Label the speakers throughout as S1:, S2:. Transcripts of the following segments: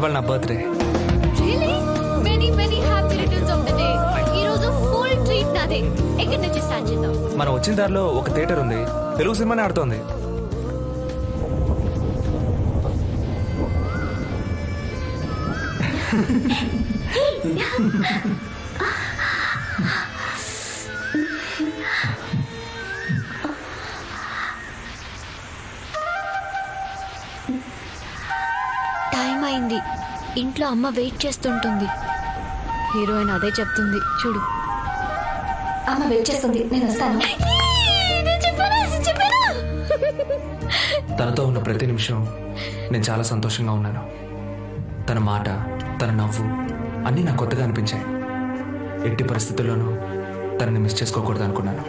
S1: ఇవాళ నా birthday.
S2: Really many many happy returns of the day ఈ రోజు ఫుల్ ట్రీట్ నాదే. ఎక్కడి నుంచి స్టార్ట్ చేద్దాం?
S1: మనం వచ్చిన దారిలో ఒక థియేటర్ ఉంది. తెలుగు సినిమానే ఆడుతోంది.
S2: అయింది ఇంట్లో అమ్మ వెయిట్ చేస్తుంటుంది. హీరోయిన్ అదే చెప్తుంది. చూడు.
S3: అమ్మ వెయిట్ చేస్తుంది. నేను వస్తాను.
S1: తనతో ఉన్న ప్రతి నిమిషం నేను చాలా సంతోషంగా ఉన్నాను. తన మాట తన నవ్వు అన్నీ నాకు కొత్తగా అనిపించాయి. ఎట్టి పరిస్థితుల్లోనూ తనని మిస్ చేసుకోకూడదు అనుకున్నాను.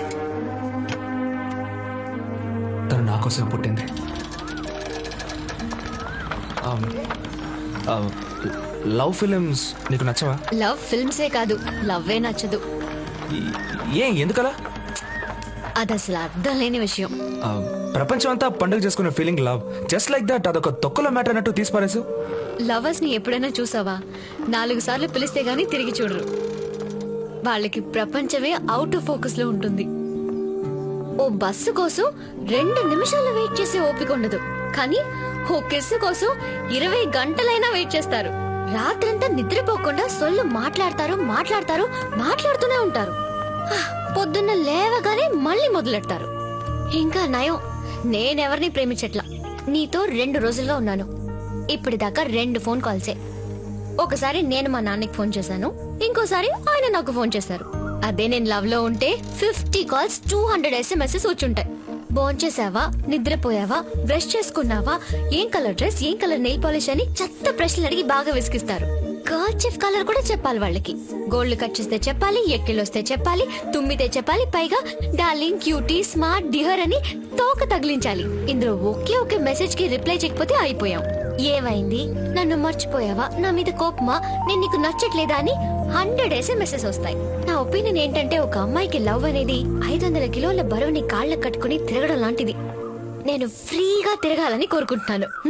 S1: తను నా కోసం పుట్టింది. ఆ, లవ్ ఫిలిమ్స్ నీకు నచ్చవా?
S2: లవ్ ఫిల్మ్సే కాదు లవ్వే నచ్చదు.
S1: ఏ ఎందుకలా?
S2: అది అసలు అర్థం లేని విషయం.
S1: ప్రపంచం అంతా పండుగ చేసుకునే feeling love just like that అదొక తొక్కలో మ్యాటర్ అన్నట్టు తీసిపారేసు.
S2: లవర్స్ని ఎప్పుడైనా చూసావా? నాలుగు సార్లు పిలిస్తే గానీ తిరిగి చూడరు. వాళ్ళకి ప్రపంచమే అవుట్ ఆఫ్ ఫోకస్లో ఉంటుంది. ఓ బస్సు కోసం రెండు నిమిషాలు వెయిట్ చేసే ఓపిక ఉండదు. కానీ ఓ కిస్సు కోసం ఇరవై గంటలైనా వెయిట్ చేస్తారు. రాత్రంతా నిద్రపోకుండా సొల్లు మాట్లాడతారు మాట్లాడతారు మాట్లాడుతూనే ఉంటారు. పొద్దున్న లేవగానే మళ్ళీ మొదలెడతారు. ఇంకా నయం నేనెవరిని ప్రేమించట్లా? నీతో రెండు రోజుల్లో ఉన్నాను. ఇప్పటిదాకా రెండు ఫోన్ కాల్సే. ఒకసారి నేను మా నాన్నకి ఫోన్ చేశాను ఇంకోసారి ఆయన నాకు ఫోన్ చేశారు. అదే నేను లవ్లో ఉంటే fifty calls two hundred SMS వచ్చుంటాయి. భోంచేసావా నిద్రపోయావా? బ్రష్ చేసుకున్నావా? ఏం కలర్ డ్రెస్ ఏం కలర్ నెయిల్ పాలిష్ అని చెత్త ప్రశ్నలు అడిగి బాగా విసిగిస్తారు. కర్చిఫ్ కలర్ కూడా చెప్పాలి వాళ్ళకి. గోల్డ్ కట్ చేస్తే చెప్పాలి ఎక్కిళ్ళొస్తే చెప్పాలి తుమ్మితే చెప్పాలి పైగా డార్లింగ్ క్యూటీ స్మార్ట్ డిహర్ అని తోక తగిలించాలి. ఇందులో ఒకే ఒకే మెసేజ్కి రిప్లై చేయకపోతే అయిపోయాం. ఏమైంది? నన్ను మర్చిపోయావా? నా మీద కోపమా? నేను నీకు నచ్చట్లేదా అని హండ్రెడ్ ఎస్ఎంఎస్ఎస్ వస్తాయి. నా ఒపీనియన్ ఏంటంటే ఒక అమ్మాయికి లవ్ అనేది ఐదు వందల కిలోల బరువుని కాళ్ళకు కట్టుకుని తిరగడం లాంటిది. నేను ఫ్రీగా తిరగాలని కోరుకుంటున్నాను.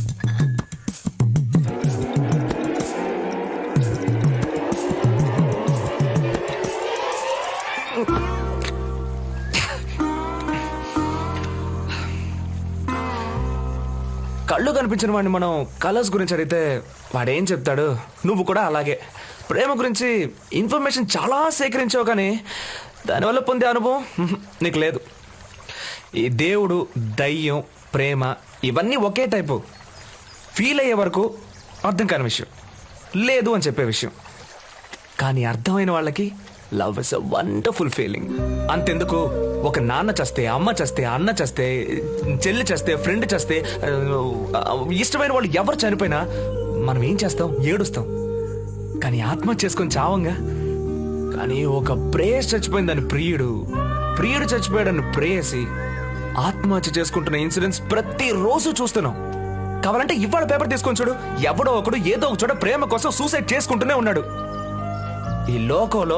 S1: కళ్ళు కనిపించిన వాడిని మనం కలర్స్ గురించి అడిగితే వాడేం చెప్తాడు? నువ్వు కూడా అలాగే. ప్రేమ గురించి ఇన్ఫర్మేషన్ చాలా సేకరించావు కానీ దానివల్ల పొందే అనుభవం నీకు లేదు. ఈ దేవుడు దయ్యం ప్రేమ ఇవన్నీ ఒకే టైపు. ఫీల్ అయ్యే వరకు అర్థం కాని విషయం. లేదు అని చెప్పే విషయం. కానీ అర్థమైన వాళ్ళకి love is a wonderful feeling అంతెందుకు? ఒక నాన్న చస్తే అమ్మ చస్తే అన్న చస్తే చెల్లి చేస్తే ఫ్రెండ్ చేస్తే ఇష్టమైన వాళ్ళు ఎవరు చనిపోయినా మనం ఏం చేస్తాం? ఏడుస్తాం. కానీ ఆత్మహత్య చేసుకొని చావంగా? కానీ ఒక ప్రేయస్ చచ్చిపోయిందని ప్రియుడు ప్రియుడు చచ్చిపోయాడని ప్రేయసి ఆత్మహత్య చేసుకుంటున్న ఇన్సిడెంట్స్ ప్రతిరోజు చూస్తున్నాం. కావాలంటే ఇవాళ పేపర్ తీసుకొని చూడు. ఎవడో ఒకడు ఏదో ఒక చోట ప్రేమ కోసం సూసైడ్ చేసుకుంటూనే ఉన్నాడు. ఈ లోకంలో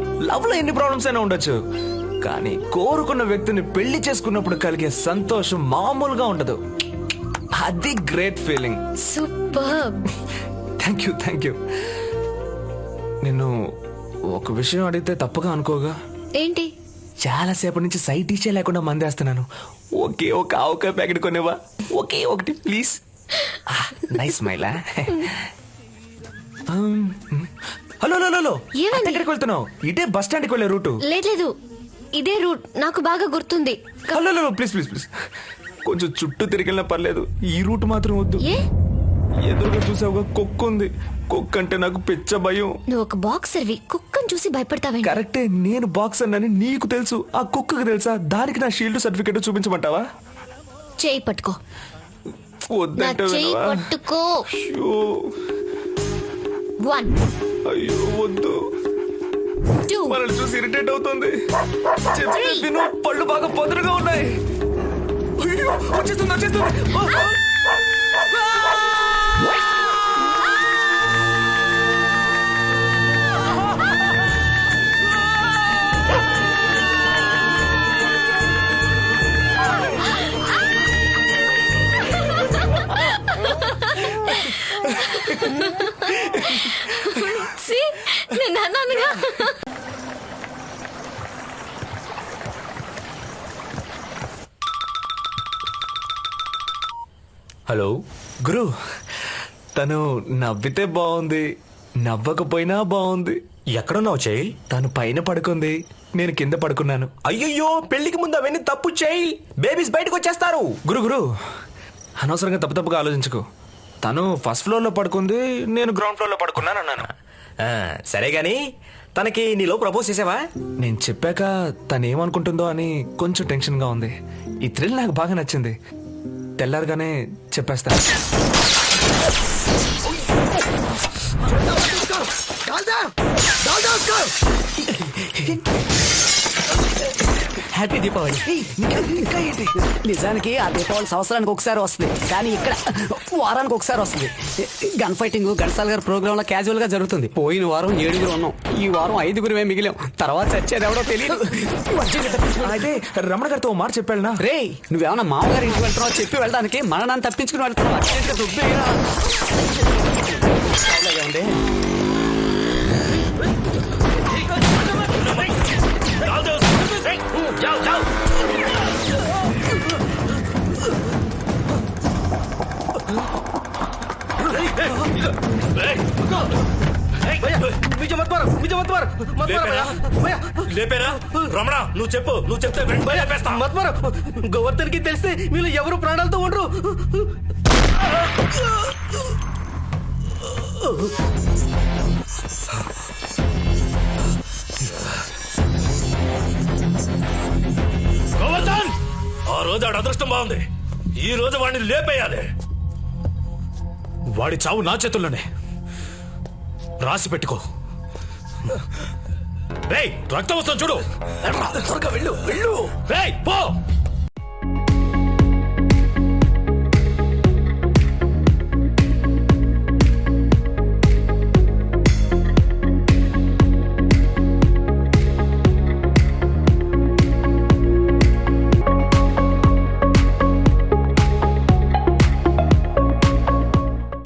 S1: లవ్లో ఎన్ని ప్రాబ్లమ్స్ అయినా ఉండొచ్చు. కానీ కోరుకున్న వ్యక్తిని పెళ్ళి చేసుకున్నప్పుడు కలిగే సంతోషం మామూలుగా ఉండదు. అది great feeling
S2: super.
S1: Thank you thank you నిన్ను ఒక విషయం అడిగితే తప్పగా అనుకోగా?
S2: ఏంటి?
S1: చాలాసేపటి నుంచి సైట్ ఇచ్చే లేకుండా మందేస్తున్నాను. ఒకే ఒక ఆవకాయ ప్యాకెట్ కొనేవా ఒకే ఒకటి ప్లీజ్ నైస్ మైలా హలో హలో హలో
S2: ఏమైంది?
S1: ఎక్కడికి వెళ్తున్నావు? ఇటే బస్ స్టాండ్కి వెళ్ళే రూటు.
S2: లేదు లేదు. ఇదే రూట్. నాకు బాగా గుర్తుంది. క-
S1: hello hello please please please. కొంచెం చుట్టూ తిరిగినా పర్లేదు. ఈ రూట్ మాత్రం వద్దు.
S2: ఏ?
S1: ఎదురుగా చూసావుగా కుక్క ఉంది. కుక్క అంటే నాకు పిచ్చ భయం.
S2: నువ్వు ఒక బాక్సర్వి కుక్కను చూసి భయపడతావేంటి?
S1: కరెక్టే నేను బాక్స్ అన్నని నీకు తెలుసు. ఆ కుక్కకు తెలుసా? దానికి నా షీల్డ్ సర్టిఫికేట్ చూపించమంటావా?
S2: చేయి పట్టుకో. నా
S1: వద్దంటే
S2: చేయి
S1: వినవా?
S2: పట్టుకో.
S1: అయ్యో.
S2: వన్
S1: అయ్యో వద్దు.
S2: టూ
S1: మనల్ని చూసి ఇరిటేట్ అవుతుంది.
S2: Three.
S1: విను పళ్ళు బాగా పొదరుగా ఉన్నాయి. అయ్యో, వచ్చేస్తుంది వచ్చేస్తుంది. ఓ, ఓ.
S2: See? నేను అన్నానుగా
S1: హలో గురు తను నవ్వితే బాగుంది నవ్వకపోయినా బాగుంది
S4: ఎక్కడున్నావు చేయి
S1: తను పైన పడుకుంది నేను కింద పడుకున్నాను.
S4: అయ్యయ్యో పెళ్ళికి ముందు అవన్నీ తప్పు చేయి బేబీస్ బయటకు వచ్చేస్తారు.
S1: గురు గురు అనవసరంగా తప్పు తప్పుగా ఆలోచించుకో. తను ఫస్ట్ ఫ్లోర్లో పడుకుంది నేను గ్రౌండ్ ఫ్లోర్లో పడుకున్నాను అన్నాను
S4: ఆ, సరే గాని తనకి నీలో ప్రపోజ్ చేసావా?
S1: నేను చెప్పాక తను ఏమనుకుంటుందో అని కొంచెం టెన్షన్గా ఉంది. ఈ థ్రిల్ నాకు బాగా నచ్చింది. తెల్లారగానే చెప్పేస్తాను
S5: హ్యాపీ దీపావళి నిజానికి ఆ దీపావళి సంవత్సరానికి ఒకసారి వస్తుంది. కానీ ఇక్కడ వారానికి ఒకసారి వస్తుంది. గన్ ఫైటింగ్ గన్సాల్ గారి ప్రోగ్రామ్లో క్యాజువల్గా జరుగుతుంది. పోయిన వారం ఏడుగురు ఉన్నాం. ఈ వారం ఐదుగురమే మిగిలాం. తర్వాత చచ్చేది ఎవడో తెలియదు
S1: అయితే రమణ గారితో మాట చెప్పాడునా
S5: రే నువ్వేమన్నా మామగారి ఇంటికి వెళ్తున్నావు? చెప్పి వెళ్ళడానికి మననాన్ని తప్పించుకుని వెళ్తున్నావు? అర్జెంట్గా దుబ్బేయరా. చావులాగా ఉంది.
S4: లేపేరా రమణ నువ్వు చెప్పు నువ్వు చెప్తే వెంటనే లేపేస్తా.
S6: గోవర్ధన్కి తెలిస్తే వీళ్ళు ఎవరు ప్రాణాలతో ఉండరు
S4: గోవర్ధన్! ఆ రోజు ఆడ అదృష్టం బాగుంది. ఈ రోజు వాడిని లేపేయాలి. వాడి చావు నా చేతుల్లోనే. రాసి పెట్టుకో. రేయ్ రక్తం వస్తుంది చూడు. త్వరగా వెళ్ళు వెళ్ళు. రేయ్ పో.